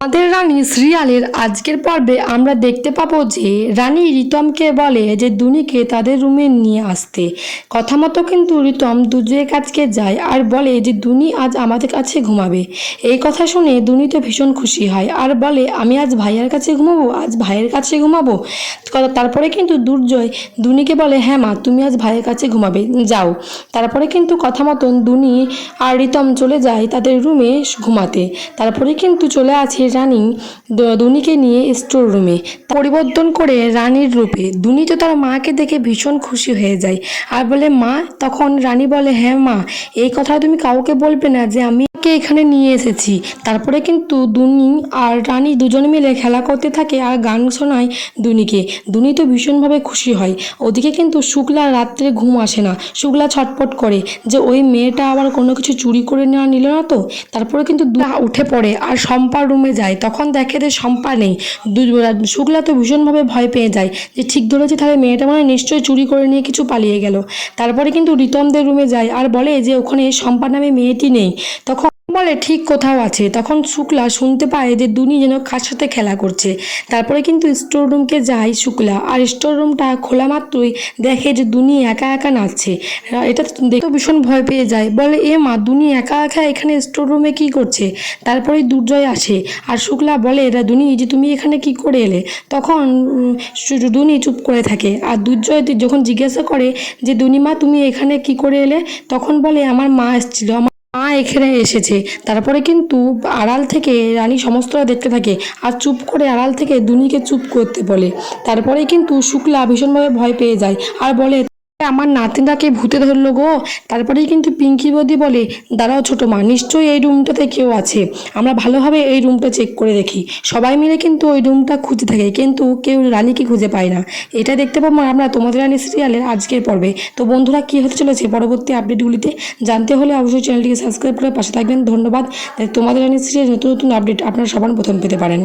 আমাদের রানী সিরিয়ালের আজকের পর্বে আমরা দেখতে পাবো যে রানী রিতমকে বলে যে দুনিকে তাদের রুমে নিয়ে আসতে। কথা মতো কিন্তু রিতম দুজের কাছকে যায় আর বলে যে, দুনি আজ আমাদের কাছে ঘুমাবে। এই কথা শুনে দুনি তো ভীষণ খুশি হয় আর বলে, আমি আজ ভাইয়ের কাছে ঘুমাবো? আজ ভাইয়ের কাছে ঘুমাবো? তারপরে কিন্তু দুর্জয় দুনিকে বলে হ্যাঁ মা, তুমি আজ ভাইয়ের কাছে ঘুমাবে, যাও। তারপরে কিন্তু কথা মতন দুনি আর রিতম চলে যায় তাদের রুমে ঘুমাতে। তারপরে কিন্তু চলে আসে রানী দুনিকে নিয়ে স্টোর রুমে। পরিবর্তন করে রানীর রূপে দুনি তো তার মাকে দেখে ভীষণ খুশি হয়ে যায়। আর বলে, মা, তখন রানী বলে হ্যাঁ মা, এই কথা তুমি কাউকে বলবে না যে আমি কে এখানে নিয়ে এসেছি। তারপরে কিন্তু দুনি আর রানী দুজন মিলে খেলা করতে থাকে আর গান শোনায় দুনিকে। দুনি তো ভীষণভাবে খুশি হয়। ওদিকে কিন্তু শুক্লা রাত্রে ঘুম আসে না। শুক্লা ছটপট করে যে ওই মেয়েটা আবার কোনো কিছু চুরি করে নেওয়া নিল না তো? তারপরে কিন্তু উঠে পড়ে আর শম্পার রুমে যায়। তখন দেখে যে শম্পা নেই। শুক্লা তো ভীষণভাবে ভয় পেয়ে যায় যে ঠিক ধরেছে তাহলে মেয়েটা মানে নিশ্চয়ই চুরি করে নিয়ে কিছু পালিয়ে গেল। তারপরে কিন্তু রিতমদের রুমে যায় আর বলে যে ওখানে শম্পা নামে মেয়েটি নেই। তখন বলে, ঠিক কোথাও আছে। তখন শুক্লা শুনতে পায় যে দুনি যেন কার সাথে খেলা করছে। তারপরে কিন্তু স্টোর রুমকে যায় শুক্লা। আর স্টোর রুমটা খোলা মাত্রই দেখে যে দুনি একা একা নাচছে। এটা দেখে ভীষণ ভয় পেয়ে যায়। বলে, এ মা, দুনি একা একা এখানে স্টোর রুমে কী করছে? তারপরে দুর্জয় আসে। আর শুক্লা বলে এরা দুনি যে তুমি এখানে কি করে এলে? তখন দুনি চুপ করে থাকে। আর দুর্জয় যখন জিজ্ঞাসা করে যে দুনিমা তুমি এখানে কি করে এলে? তখন বলে, আমার মা এসেছিল। মা এখানে এসেছে। তারপরে কিন্তু আড়াল থেকে রানী সমস্তটা দেখতে থাকে আর চুপ করে আড়াল থেকে দুনিকে চুপ করতে বলে। তারপরে কিন্তু শুক্লা ভীষণভাবে ভয় পেয়ে যায় আর বলে আমার নাতিনটাকে ভূতে ধরলো গো। তারপরেই কিন্তু পিঙ্কি বদি বলে, দাঁড়াও ছোটো মা, নিশ্চয়ই এই রুমটাতে কেউ আছে। আমরা ভালোভাবে এই রুমটা চেক করে দেখি। সবাই মিলে কিন্তু ওই রুমটা খুঁজে থাকে, কিন্তু কেউ রানীকে খুঁজে পায় না। এটা দেখতে পাবো আমরা তোমাদের রানী সিরিয়ালের আজকের পর্বে। তো বন্ধুরা, কী হতে চলেছে পরবর্তী আপডেটগুলিতে জানতে হলে অবশ্যই চ্যানেলটিকে সাবস্ক্রাইব করে পাশে থাকবেন। ধন্যবাদ। তোমাদের রানী সিরিয়াল নতুন নতুন আপডেট আপনারা সবার প্রথম পেতে পারেন।